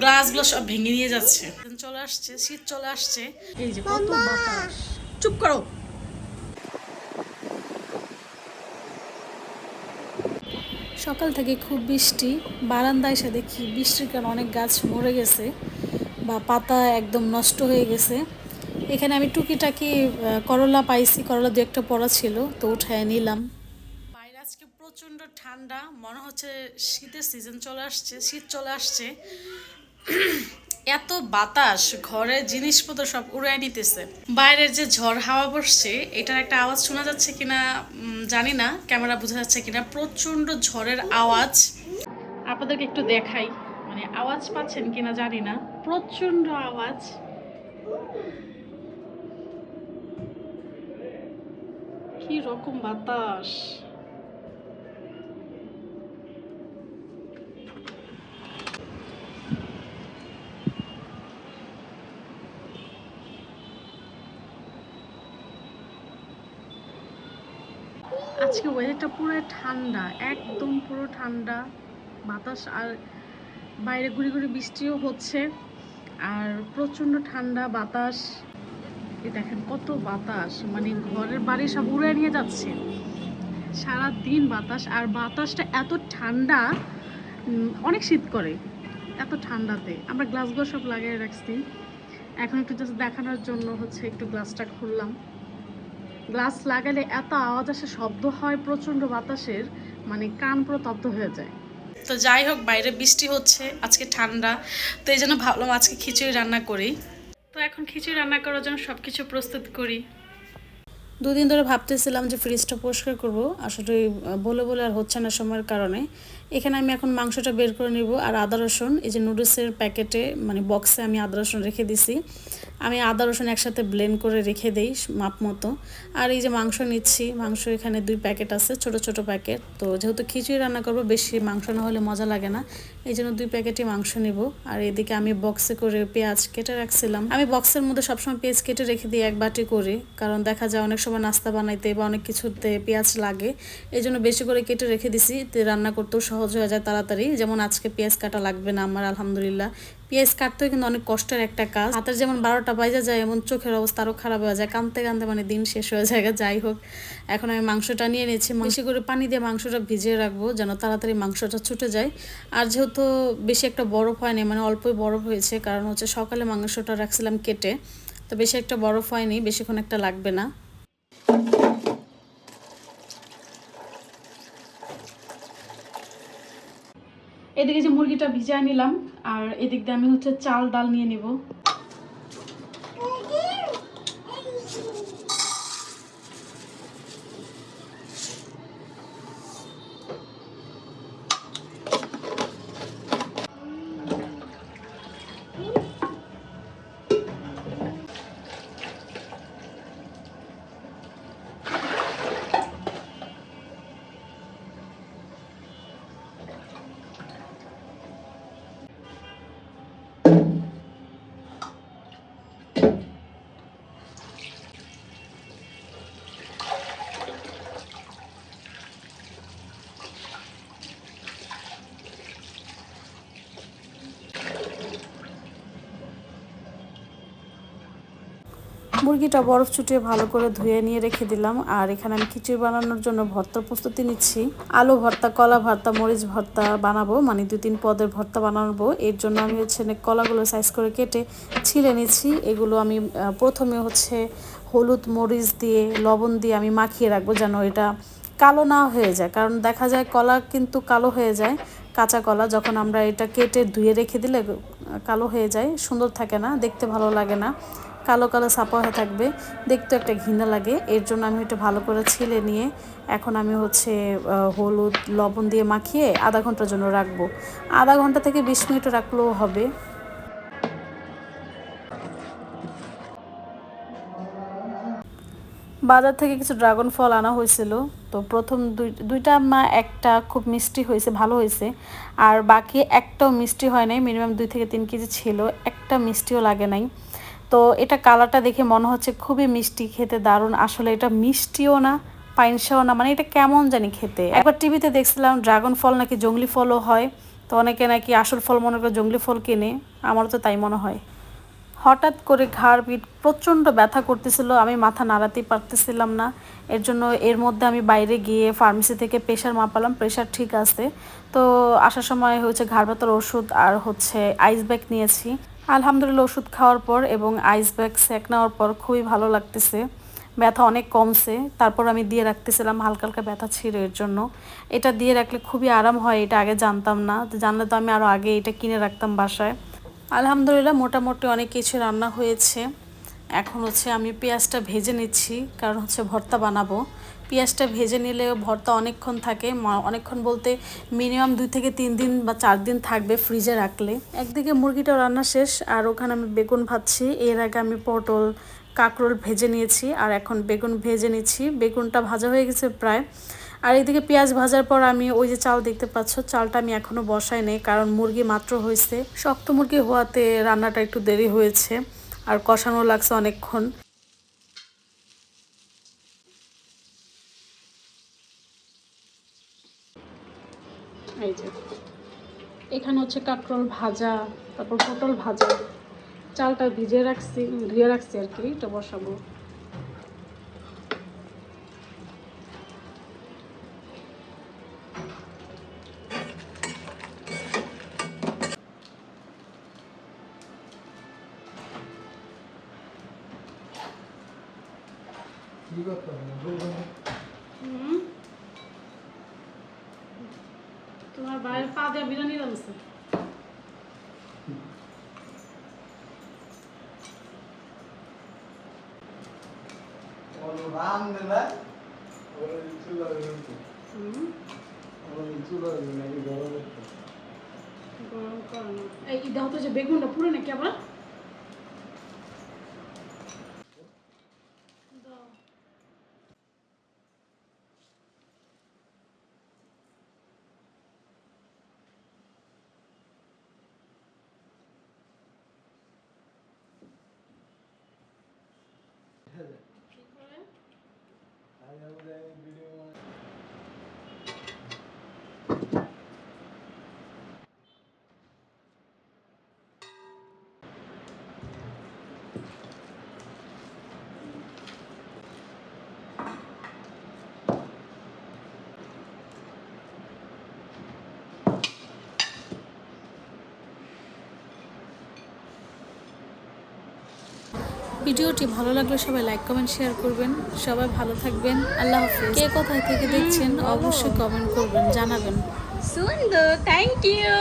গ্লাসগুলো সব ভেঙে নিয়ে যাচ্ছে। চলে আসছে শীত চলে আসছে। এই যে কত বাতাস। চুপ করো। সকাল থেকে খুব বৃষ্টি। বারান্দায় এসে দেখি বৃষ্টির কারণে অনেক গাছ মরে গেছে বা পাতা একদম নষ্ট হয়ে গেছে। এখানে আমি টুকিটাকি করলা পাইছি। করলা দু একটা পড়া ছিল তো উঠায় নিলাম। ঠান্ডা, মনে হচ্ছে শীতের সিজন চলে আসছে, শীত চলে আসছে। এত বাতাস ঘরের জিনিসপত্র সব উড়াই নিতেছে। বাইরের যে ঝড় হাওয়া বসছে, এটার একটা আওয়াজ শোনা যাচ্ছে কিনা জানি না, ক্যামেরা বোঝা যাচ্ছে কিনা প্রচণ্ড ঝড়ের আওয়াজ। আপনাদেরকে একটু দেখাই মানে আওয়াজ পাচ্ছেন কিনা জানি না প্রচণ্ড আওয়াজ। কি রকম বাতাস। আজকে ওয়েদারটা পুরো ঠান্ডা, একদম পুরো ঠান্ডা। বাতাস আর বাইরে ঘুরে ঘুরে বৃষ্টিও হচ্ছে, আর প্রচণ্ড ঠান্ডা বাতাস। এই দেখেন কত বাতাস মানে ঘরের বাড়ি সব উড়ে নিয়ে যাচ্ছে। সারা দিন বাতাস, আর বাতাসটা এত ঠান্ডা অনেক শীত করে, এত ঠান্ডাতে। আমরা গ্লাসগুলো সব লাগিয়ে রাখছি। এখন একটু জাস্ট দেখানোর জন্য হচ্ছে একটু গ্লাসটা খুললাম। গ্লাস লাগালে এত আওয়াজ আসে, শব্দ হয় প্রচণ্ড বাতাসের মানে কান পুরো তপ্ত হয়ে যায়। তো যাই হোক, বাইরে বৃষ্টি হচ্ছে, আজকে ঠান্ডা, তো এই জন্য ভাবলাম আজকে খিচুড়ি রান্না করি। তো এখন খিচুড়ি রান্না করার জন্য সব কিছু প্রস্তুত করি। দুদিন ধরে ভাবতেছিলাম যে ফ্রিজটা পরিষ্কার করব, আসলে বলে বলে আর হচ্ছে না সময়ের কারণে। এখানে আমি এখন মাংসটা বের করে নিব আর আদা রসুন, এই যে নুডলসের প্যাকেটে মানে বক্সে আমি আদা রসুন রেখে দিছি। আমি আদা রসুন একসাথে ব্লেন্ড করে রেখে দেই মাপ মতো। আর এই যে মাংস নিচ্ছি, মাংস এখানে দুই প্যাকেট আছে, ছোট ছোট প্যাকেট। তো যেহেতু খিচুড়ি রান্না করব, বেশি মাংস না হলে মজা লাগে না। এই জন্য দুই প্যাকেটই মাংস নিব। আর এদিকে আমি বক্সে করে পেঁয়াজ কেটে রাখছিলাম। আমি বক্সের মধ্যে সবসময় পেঁয়াজ কেটে রেখে দিই এক বাটি করে, কারণ দেখা যায় অনেক সময় নাস্তা বানাইতে বা অনেক কিছুতে পেঁয়াজ লাগে। এই জন্য বেশি করে কেটে রেখে দিছি রান্না করতেও সহজ হয়ে যায় তাড়াতাড়ি। যেমন আজকে পেঁয়াজ কাটা লাগবে না আমার, আলহামদুলিল্লাহ। পেঁয়াজ কাটতেও কিন্তু অনেক কষ্টের একটা কাজ। হাতের যেমন বারোটা বাজে যায়, এমন চোখের অবস্থা আরও খারাপ হয়ে যায়। কানতে কানতে মানে দিন শেষ হয়ে যায়, যাই হোক। এখন আমি মাংসটা নিয়ে নিয়েছি। বেশি করে পানি দিয়ে মাংসটা ভিজিয়ে রাখব যেন তাড়াতাড়ি মাংসটা ছুটে যায়। আর যেহেতু বেশি একটা বরফ হয়নি মানে অল্পই বরফ হয়েছে, কারণ হচ্ছে সকালে মাংসটা রাখছিলাম কেটে। তো বেশি একটা বরফ হয়নি, বেশিক্ষণ একটা লাগবে না। এদিকে যে মুরগিটা ভিজায় নিলাম আর এদিক দিয়ে আমি হচ্ছে চাল ডাল নিয়ে নিব। মুরগিটা বরফ ছুটিয়ে ভালো করে ধুয়ে নিয়ে রেখে দিলাম। আর এখানে আমি খিচুড়ি বানানোর জন্য ভর্তার প্রস্তুতি নিচ্ছি। আলু ভর্তা, কলা ভর্তা, মরিচ ভর্তা বানাবো মানে দু তিন পদের ভর্তা বানাবো। এর জন্য আমি হচ্ছে কলাগুলো সাইজ করে কেটে ছিলে নিচ্ছি। এগুলো আমি প্রথমে হচ্ছে হলুদ মরিচ দিয়ে, লবণ দিয়ে আমি মাখিয়ে রাখব যেন এটা কালো না হয়ে যায়। কারণ দেখা যায় কলা কিন্তু কালো হয়ে যায়। কাঁচা কলা যখন আমরা এটা কেটে ধুয়ে রেখে দিলে কালো হয়ে যায়, সুন্দর থাকে না, দেখতে ভালো লাগে না। কালো কালো ছাপা হয়ে থাকবে। দেখতে একটা ঘৃণা লাগে। এর জন্য আমি এটা ভালো করে ছিলে নিয়ে এখন আমি হচ্ছে হলুদ, লবণ দিয়ে মাখিয়ে আধা ঘণ্টার জন্য রাখব। আধা ঘণ্টা থেকে বিশ মিনিট রাখলেও হবে। বাজার থেকে কিছু ড্রাগন ফল আনা হয়েছিল। তো প্রথম দুই, দুইটা মা একটা খুব মিষ্টি হয়েছে, ভালো হয়েছে। আর বাকি একটাও মিষ্টি হয় নাই। মিনিমাম দুই থেকে তিন কেজি ছিল। একটা মিষ্টিও লাগে নাই। তো এটা কালারটা দেখে মনে হচ্ছে খুবই মিষ্টি, খেতে দারুণ। আসলে এটা মিষ্টিও না পাইনসাও না মানে এটা কেমন জানি খেতে। একবার টিভিতে দেখছিলাম ড্রাগন ফল নাকি জঙ্গলি ফলও হয়, তো অনেকে নাকি আসল ফল মনে করে জঙ্গলি ফল কিনে, আমারও তো তাই মনে হয়। হঠাৎ করে ঘাড় পিঠ প্রচণ্ড ব্যথা করতেছিল, আমি মাথা নাড়াতেই পারতেছিলাম না। এর জন্য এর মধ্যে আমি বাইরে গিয়ে ফার্মেসি থেকে প্রেশার মাপালাম, প্রেশার ঠিক আছে। তো আসার সময় হচ্ছে ঘাড় ব্যথার ওষুধ আর হচ্ছে আইস ব্যাগ নিয়েছি। আলহামদুলিল্লাহ ওষুধ খাওয়ার পর এবং আইস ব্যাগ সেক নেওয়ার পর খুবই ভালো লাগতেছে। ব্যথা অনেক কমছে, তারপর আমি দিয়ে রাখতেছিলাম হালকা হালকা ব্যথা ছিল এর জন্য। এটা দিয়ে রাখলে খুবই আরাম হয়, এটা আগে জানতাম না। জানলে তো আমি আরও আগে এটা কিনে রাখতাম বাসায়। আলহামদুলিল্লাহ মোটামুটি অনেক কিছু রান্না হয়েছে। এখন হচ্ছে আমি পেঁয়াজটা ভেজে নিচ্ছি, কারণ হচ্ছে ভর্তা বানাবো। পেঁয়াজটা ভেজে নিলে ভর্তা অনেকক্ষণ থাকে। অনেকক্ষণ বলতে মিনিমাম দুই থেকে তিন দিন বা চার দিন থাকবে ফ্রিজে রাখলে। একদিকে মুরগিটা রান্না শেষ, আর ওখানে আমি বেগুন ভাজছি। এর আগে আমি পটল, কাঁকরোল ভেজে নিয়েছি, আর এখন বেগুন ভেজে নিচ্ছি। বেগুনটা ভাজা হয়ে গেছে প্রায়। আর এদিকে পেঁয়াজ ভাজার পর আমি ওই যে চাল দেখতে পাচ্ছ, চালটা আমি এখনও বসাই নেই, কারণ মুরগি মাত্র হয়েছে। শক্ত মুরগি হওয়াতে রান্নাটা একটু দেরি হয়েছে, আর কষানো লাগছে অনেকক্ষণ। এখানে হচ্ছে কাঁকরোল ভাজা, তারপর পটল ভাজা। চালটা ভিজে রাখছি, ধুয়ে রাখছি আর কি, এটা বসাবো। হবে? হুম তোমার বাইরের পা দিয়ে বিরিয়ানি রাঁধছে গরম করো না এই দেখো তো যে বেগুনটা পুরো নাকি আবার দাও। কি করে? ভিডিও ভিডিওটি ভালো লাগলে সবাই লাইক, কমেন্ট, শেয়ার করবেন। সবাই ভালো থাকবেন। আল্লাহ হাফিজ। কে কোথায় থেকে দেখছেন, অবশ্যই কমেন্ট করবেন, জানাবেন। সুন্দর থ্যাংক ইউ